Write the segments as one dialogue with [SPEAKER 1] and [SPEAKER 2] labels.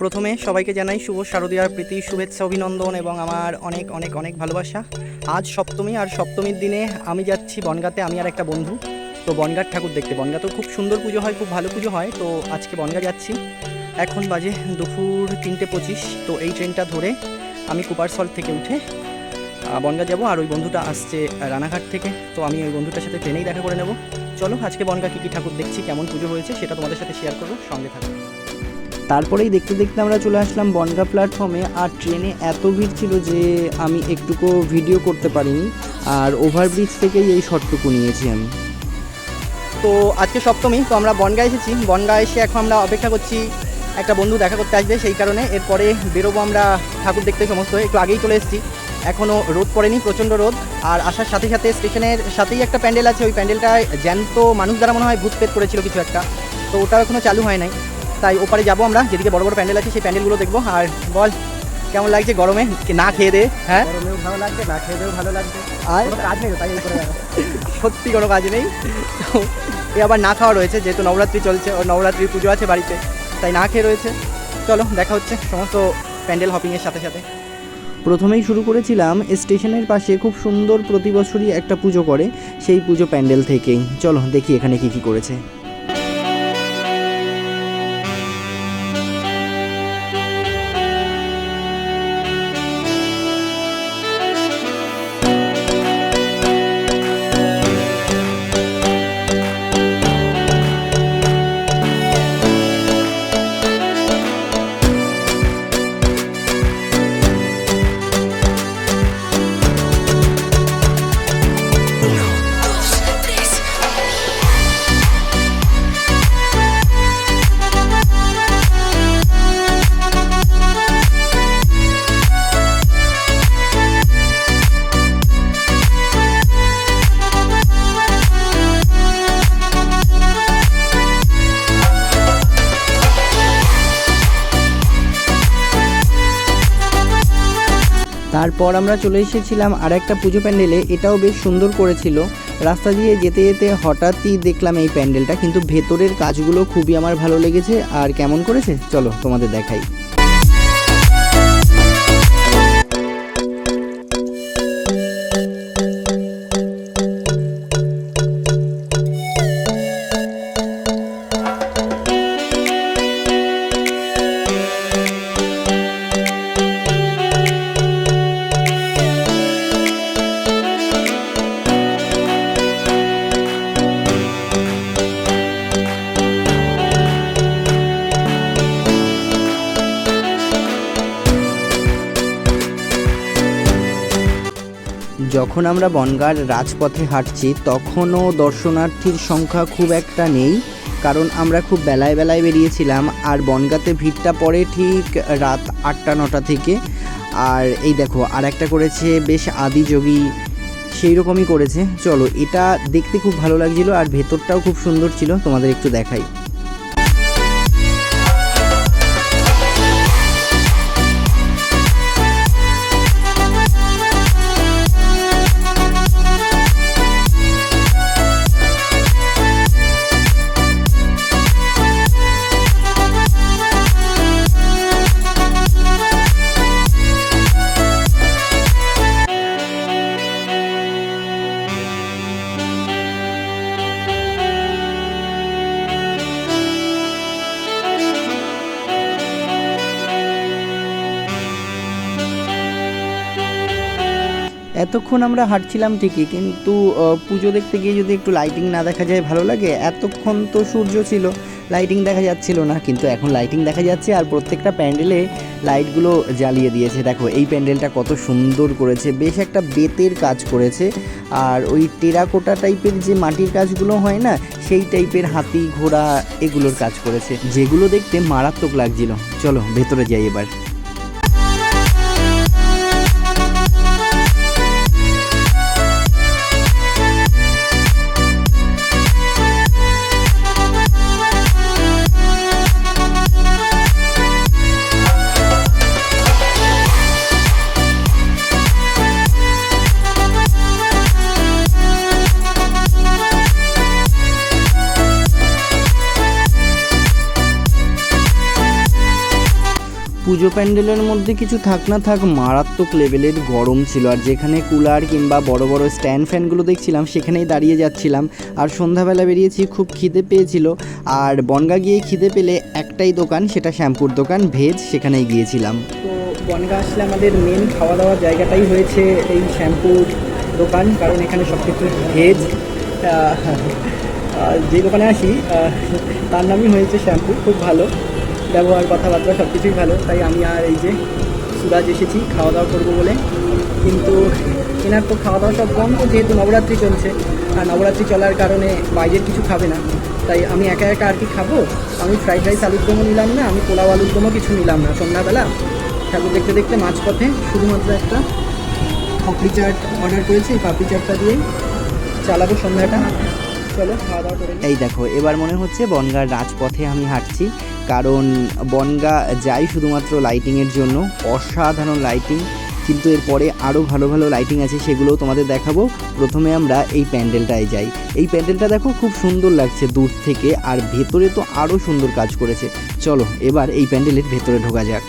[SPEAKER 1] প্রথমে সবাইকে জানাই শুভ শারদীয়ার প্রীতি, শুভেচ্ছা, অভিনন্দন এবং আমার অনেক অনেক অনেক ভালোবাসা। আজ সপ্তমী আর সপ্তমীর দিনে আমি যাচ্ছি বনগাতে, আমি আর একটা বন্ধু। তো বনগার ঠাকুর দেখতে। বনগাতেও খুব সুন্দর পুজো হয়, খুব ভালো পুজো হয়। তো আজকে বনগা যাচ্ছি। এখন বাজে দুপুর তিনটে পঁচিশ। তো এই ট্রেনটা ধরে আমি কুপারসল থেকে উঠে বনগা যাব। আর ওই বন্ধুটা আসছে রানাঘাট থেকে। তো আমি ওই বন্ধুটার সাথে ট্রেনেই দেখা করে নেব। চলো, আজকে বনগা কী কী ঠাকুর দেখছি, কেমন পুজো হয়েছে সেটা তোমাদের সাথে শেয়ার করব। সঙ্গে থাকবে তারপরেই দেখতে দেখতে আমরা চলে আসলাম বনগা প্ল্যাটফর্মে আর ট্রেনে এত ভিড় ছিল যে আমি একটুকু ভিডিও করতে পারিনি। আর ওভারব্রিজ থেকেই এই শটটুকু নিয়েছি আমি। তো আজকে সপ্তমী, তো আমরা বনগা এসেছি। বনগা এসে এখন আমরা অপেক্ষা করছি একটা বন্ধু দেখা করতে আসবে সেই কারণে। এরপরে বেরোবো আমরা ঠাকুর দেখতে সমস্ত। একটু আগেই চলে এসেছি। এখনও রোদ পড়েনি, প্রচণ্ড রোদ। আর আসার সাথে সাথে স্টেশনের সাথেই একটা প্যান্ডেল আছে। ওই প্যান্ডেলটায় জ্যান্ত মানুষ দ্বারা মনে হয় ভূত পেট করেছিল কিছু একটা। তো ওটাও এখনও চালু হয় নাই। তাই ওপারে যাব আমরা যেদিকে বড় বড় প্যান্ডেল আছে সেই প্যান্ডেলগুলো দেখব। আর বল কেমন লাগছে গরমে? না খেয়ে দে হ্যাঁ?
[SPEAKER 2] গরমেও ভালো লাগছে না খেতেও ভালো লাগছে।
[SPEAKER 1] আর?
[SPEAKER 2] কাজ নেই তাই।
[SPEAKER 1] সত্যি কোনো কাজ নেই। এ আবার না খাওয়া রয়েছে যেহেতু নবরাত্রি চলছে ও নবরাত্রির পুজো আছে বাড়িতে তাই না খেয়ে রয়েছে। চলো দেখা হচ্ছে সমস্ত প্যান্ডেল হপিংয়ের সাথে সাথে। প্রথমেই শুরু করেছিলাম স্টেশনের পাশে খুব সুন্দর প্রতি বছরই একটা পুজো করে সেই পুজো প্যান্ডেল থেকেই। চলো দেখি এখানে কি কি করেছে। তারপর আমরা চলে এসেছিলাম আর একটা পুজো প্যান্ডেলে, এটাও বেশ সুন্দর করেছিল। রাস্তা দিয়ে যেতে যেতে হঠাৎই দেখলাম এই প্যান্ডেলটা, কিন্তু ভেতরের কাজগুলো খুবই আমার ভালো লেগেছে। আর কেমন করেছে? চলো তোমাদের দেখাই। যখন আমরা বনগাঁর রাজপথে হাঁটছি, তখনও দর্শনার্থীর সংখ্যা খুব একটা নেই, কারণ আমরা খুব বেলায় বেলায় বেরিয়েছিলাম, আর বনগাঁতে ভিড়টা পড়ে ঠিক রাত আটটা, নটা থেকে। আর এই দেখো আর একটা করেছে বেশ আদিযোগী সেই রকমই করেছে। চলো, এটা দেখতে খুব ভালো লাগছিল, আর ভেতরটাও খুব সুন্দর ছিল, তোমাদের একটু দেখাই। এতক্ষণ আমরা হাঁটছিলাম ঠিকই, কিন্তু পুজো দেখতে গিয়ে যদি একটু লাইটিং না দেখা যায় ভালো লাগে, এতক্ষণ তো সূর্য ছিল লাইটিং দেখা যাচ্ছিল না, কিন্তু এখন লাইটিং দেখা যাচ্ছে আর প্রত্যেকটা প্যান্ডেলে লাইটগুলো জ্বালিয়ে দিয়েছে। দেখো, এই প্যান্ডেলটা কত সুন্দর করেছে, বেশ একটা বেতের কাজ করেছে, আর ওই টেরাকোটা টাইপের যে মাটির কাজগুলো হয় না, সেই টাইপের হাতি, ঘোড়া এগুলোর কাজ করেছে। যেগুলো দেখতে মারাত্মক লাগছিল। চলো, ভেতরে যাই এবার। প্যান্ডেলের মধ্যে কিছু থাক না থাক, মারাত্মক লেভেলের গরম ছিল। আর যেখানে কুলার কিংবা বড় বড় স্ট্যান্ড ফ্যানগুলো দেখছিলাম, সেখানেই দাঁড়িয়ে যাচ্ছিলাম। আর সন্ধ্যাবেলা বেরিয়েছি, খুব খিদে পেয়েছিল। আর বনগা গিয়ে খিদে পেলে একটাই দোকান, সেটা শ্যাম্পুর দোকান, ভেজ, সেখানেই গিয়েছিলাম। তো বনগা আসলে আমাদের মেন খাওয়া দাওয়ার জায়গাটাই হয়েছে এই শ্যাম্পুর দোকান, কারণ এখানে সব কিছু ভেজ যে দোকানে আসি তার নামই হয়েছে শ্যাম্পু খুব ভালো। ব্যবহার, কথাবার্তা সব কিছুই ভালো। তাই আমি আর এই যে সুরাজ এসেছি খাওয়া দাওয়া করব বলে। কিন্তু এনার তো খাওয়া দাওয়া সব বন্ধ, যেহেতু নবরাত্রি চলছে। আর নবরাত্রি চলার কারণে বাইরের কিছু খাবে না। তাই আমি একা একা আর কি খাব? আমি ফ্রাইড রাইস, আলুর দমও নিলাম না, আমি পোলাও, আলুর দমও কিছু নিলাম না। সন্ধ্যাবেলা ঠাকুর দেখতে দেখতে মাঝপথে শুধুমাত্র একটা পাপড়ি চাট অর্ডার করেছি পাপড়ি চাটটা দিয়ে চালাবো সন্ধ্যাটা। চলো খাওয়া দাওয়া করে এই দেখো, এবার মনে হচ্ছে বনগার রাজপথে আমি হাঁটছি। কারণ বনগা যাই শুধুমাত্র লাইটিংয়ের জন্য, অসাধারণ লাইটিং কিন্তু এরপরে আরও ভালো ভালো লাইটিং আছে, সেগুলোও তোমাদের দেখাবো। প্রথমে আমরা এই প্যান্ডেলটায় যাই। এই প্যান্ডেলটা দেখো খুব সুন্দর লাগছে দূর থেকে, আর ভেতরে তো আরও সুন্দর কাজ করেছে। চলো, এবার এই প্যান্ডেলের ভেতরে ঢোকা যাক।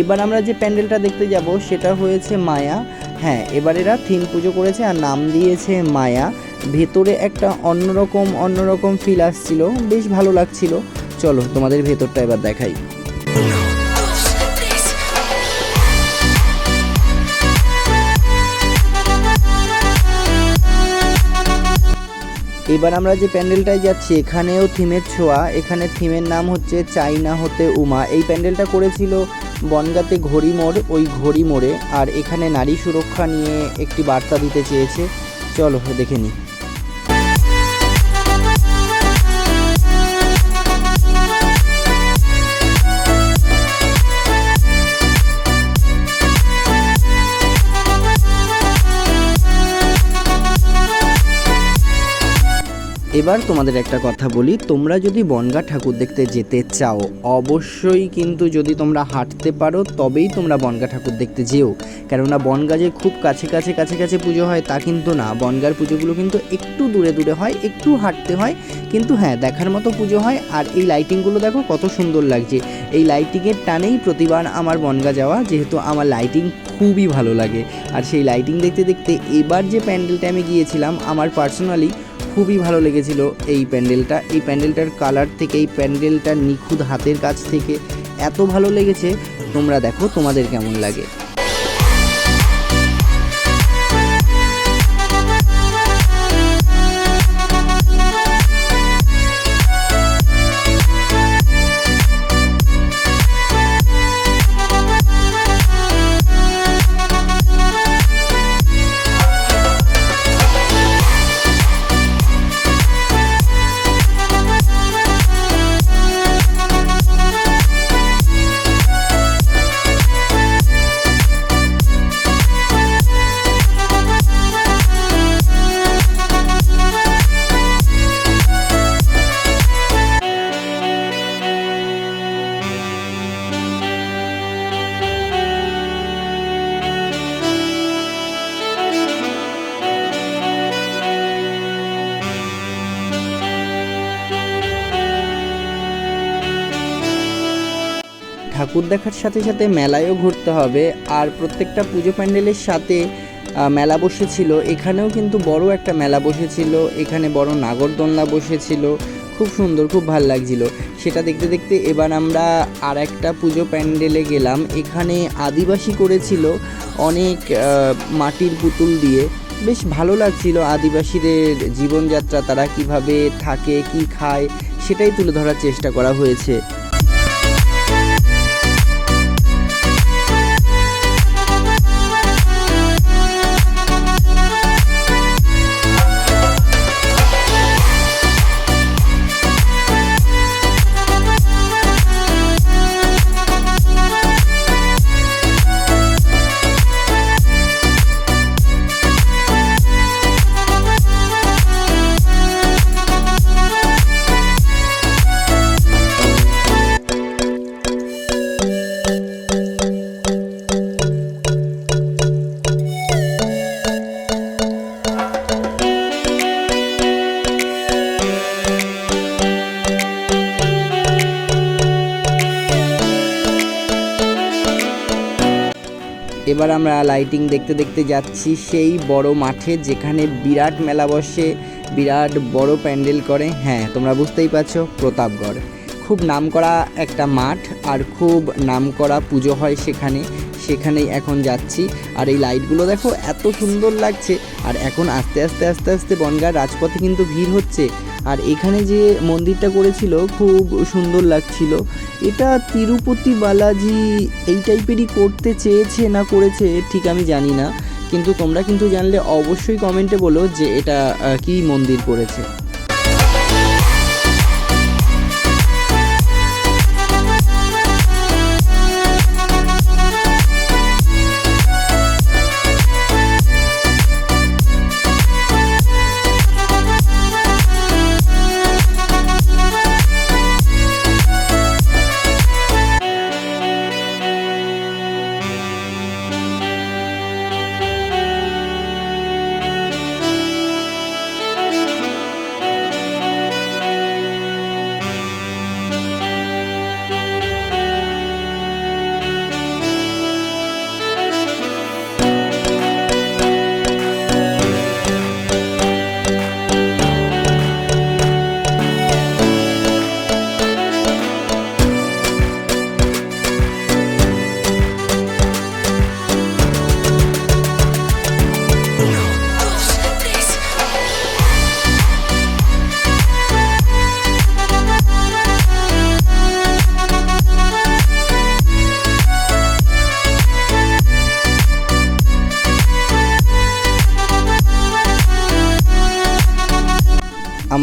[SPEAKER 1] এবার আমরা যে প্যান্ডেলটা দেখতে যাব, সেটা হয়েছে মায়া। হ্যাঁ এবার এরা থিম পুজো করেছে আর নাম দিয়েছে মায়া। ভেতরে একটা অন্যরকম অন্যরকম ফিল আসছিল। বেশ ভালো লাগছিল। চলো তোমাদের ভেতরটা এবার দেখাই। এবার আমরা যে প্যান্ডেলটায় যাচ্ছি, এখানেও থিমের ছোঁয়া। এখানে থিমের নাম হচ্ছে চাইনা হতে উমা। এই প্যান্ডেলটা করেছিল বনগাতে ঘড়ি মোড়, ওই ঘড়ি মোড়ে। আর এখানে নারী সুরক্ষা নিয়ে একটি বার্তা দিতে চেয়েছে। চলো, দেখে নিই। এবার তোমাদের একটা কথা বলি, তোমরা যদি বনগা ঠাকুর দেখতে যেতে চাও, অবশ্যই কিন্তু যদি তোমরা হাঁটতে পারো, তবেই তোমরা বনগা ঠাকুর দেখতে যেও। কেননা বনগা যে খুব কাছে কাছে কাছে কাছে পুজো হয় তা কিন্তু না। বনগার পুজোগুলো কিন্তু একটু দূরে দূরে হয়, একটু হাঁটতে হয়, কিন্তু হ্যাঁ দেখার মতো পুজো হয়। আর এই লাইটিংগুলো দেখো কত সুন্দর লাগছে। এই লাইটিংয়ের টানেই প্রতিবার আমার বনগা যাওয়া, যেহেতু আমার লাইটিং খুবই ভালো লাগে। আর সেই লাইটিং দেখতে দেখতে এবার যে প্যান্ডেলটা আমি গিয়েছিলাম, আমার পার্সোনালি খুবই ভালো লেগেছিল এই প্যান্ডেলটা। এই প্যান্ডেলটার কালার থেকে, এই প্যান্ডেলটার নিখুঁত হাতের কাছ থেকে এত ভালো লেগেছে। তোমরা দেখো তোমাদের কেমন লাগে। ঠাকুর দেখার সাথে সাথে মেলায়ও ঘুরতে হবে। আর প্রত্যেকটা পুজো প্যান্ডেলের সাথে মেলা বসেছিল। এখানেও কিন্তু বড় একটা মেলা বসেছিল। এখানে বড় নাগরদোলনা বসেছিল। খুব সুন্দর, খুব ভালো লাগছিল। সেটা দেখতে দেখতে এবার আমরা আর একটা পুজো প্যান্ডেলে গেলাম। এখানে আদিবাসী করেছিল অনেক মাটির পুতুল দিয়ে। বেশ ভালো লাগছিল আদিবাসীদের জীবনযাত্রা, তারা কীভাবে থাকে, কি খায়, সেটাই তুলে ধরার চেষ্টা করা হয়েছে। এবার আমরা লাইটিং দেখতে দেখতে যাচ্ছি সেই বড় মাঠে যেখানে বিরাট মেলা বসে, বিরাট বড় প্যান্ডেল করে। হ্যাঁ তোমরা বুঝতেই পারছ, প্রতাপগড়। খুব নামকরা একটা মাঠ আর খুব নামকরা পুজো হয় সেখানে। সেখানেই এখন যাচ্ছি। আর এই লাইটগুলো দেখো, এত সুন্দর লাগছে। আর এখন আস্তে আস্তে আস্তে আস্তে বনগাঁর রাজপথে কিন্তু ভিড় হচ্ছে। আর এখানে যে মন্দিরটা করেছিল, খুব সুন্দর লাগছিল। এটা তিরুপতি বালাজি এই টাইপেরই করতে চেয়েছে না করেছে, ঠিক আমি জানি না। কিন্তু তোমরা কিন্তু জানলে অবশ্যই কমেন্টে বলো যে এটা কি মন্দির করেছে।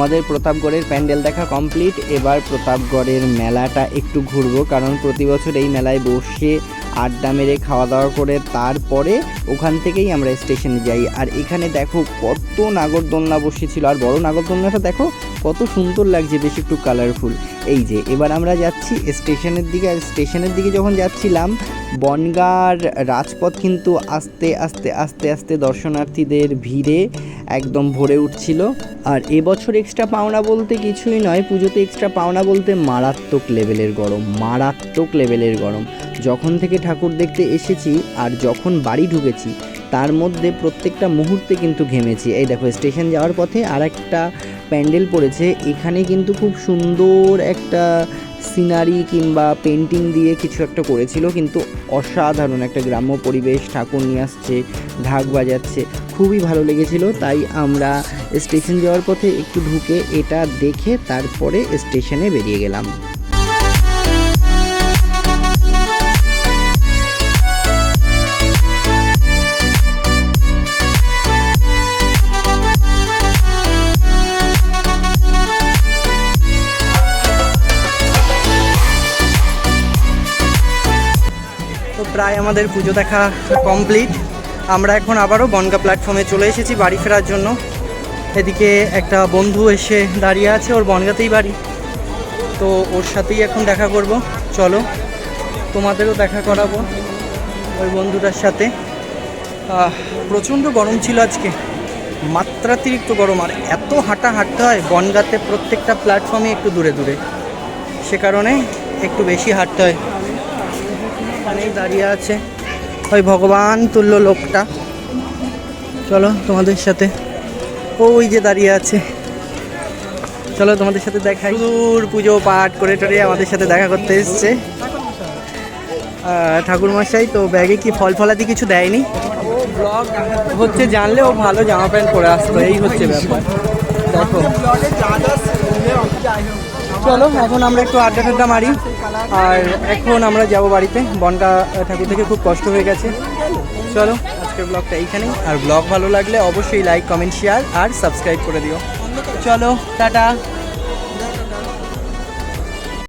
[SPEAKER 1] আমাদের প্রতাপগড়ের প্যান্ডেল দেখা কমপ্লিট। এবার প্রতাপগড়ের মেলাটা একটু ঘুরবো, কারণ প্রতি বছর এই মেলায় বসে আড্ডা মেরে খাওয়া দাওয়া করে তারপরে ওখান থেকেই আমরা স্টেশনে যাই। আর এখানে দেখো কত নাগরদোলনা বসেছিল। আর বড় নাগরদোলনাটা দেখো কত সুন্দর লাগছে, বেশ একটু কালারফুল এই যে, এবার আমরা যাচ্ছি স্টেশনের দিকে। আর স্টেশনের দিকে যখন যাচ্ছিলাম বনগাঁর রাজপথ কিন্তু আস্তে আস্তে আস্তে আস্তে দর্শনার্থীদের ভিড়ে একদম ভরে উঠছিল। আর এবছর এক্সট্রা পাওনা বলতে কিছুই নয়, পুজোতে এক্সট্রা পাওনা বলতে মারাত্মক লেভেলের গরম, মারাত্মক লেভেলের গরম। যখন থেকে ঠাকুর দেখতে এসেছি আর যখন বাড়ি ঢুকেছি, তার মধ্যে প্রত্যেকটা মুহূর্তে কিন্তু ঘেমেছি। এই দেখো স্টেশন যাওয়ার পথে আর একটা প্যান্ডেল পড়েছে, এখানে কিন্তু খুব সুন্দর একটা সিনারি কিংবা পেন্টিং দিয়ে কিছু একটা করেছিল, কিন্তু অসাধারণ একটা গ্রাম্য পরিবেশ, ঠাকুর নিয়ে আসছে, ঢাক বাজাচ্ছে, খুবই ভালো লেগেছিল। তাই আমরা স্টেশন যাওয়ার পথে একটু ঢুকে এটা দেখে তারপরে স্টেশনে বেরিয়ে গেলাম।
[SPEAKER 2] প্রায় আমাদের পুজো দেখা কমপ্লিট আমরা এখন আবারও বনগা প্ল্যাটফর্মে চলে এসেছি বাড়ি ফেরার জন্য। এদিকে একটা বন্ধু এসে দাঁড়িয়ে আছে, ওর বনগাতেই বাড়ি। তো ওর সাথেই এখন দেখা করব। চলো, তোমাদেরও দেখা করাবো ওই বন্ধুটার সাথে। প্রচণ্ড গরম ছিল আজকে। মাত্রাতিরিক্ত গরম। আর এত হাঁটা হাঁটতে হয় বনগাতে প্রত্যেকটা প্ল্যাটফর্মে একটু দূরে দূরে। সে কারণে একটু বেশি হাঁটতে হয়। এখানেই দাঁড়িয়ে আছে। ওই ভগবান তুল্য লোকটা। চলো তোমাদের সাথে। ওই যে দাঁড়িয়ে আছে। চলো তোমাদের সাথে দেখাই। দূর পুজো পাঠ করে টরে আমাদের সাথে দেখা করতে এসছে। ঠাকুর মশাই তো ব্যাগে কি ফল ফলাদি কিছু দেয়নি? ব্লগ হচ্ছে জানলে ও ভালো জামা প্যান্ট পরে আসতো। এই হচ্ছে ব্যাপার। দেখো। চলো, এখন আমরা একটু আড্ডা টাড্ডা মারি। আর এখন আমরা যাব বাড়িতে। বনগা ঠাকুর থেকে খুব কষ্ট হয়ে গেছে। চলো, আজকের ব্লগটা এইখানেই। আর ব্লগ ভালো লাগলে অবশ্যই লাইক কমেন্ট শেয়ার আর সাবস্ক্রাইব করে দিও। চলো, টাটা।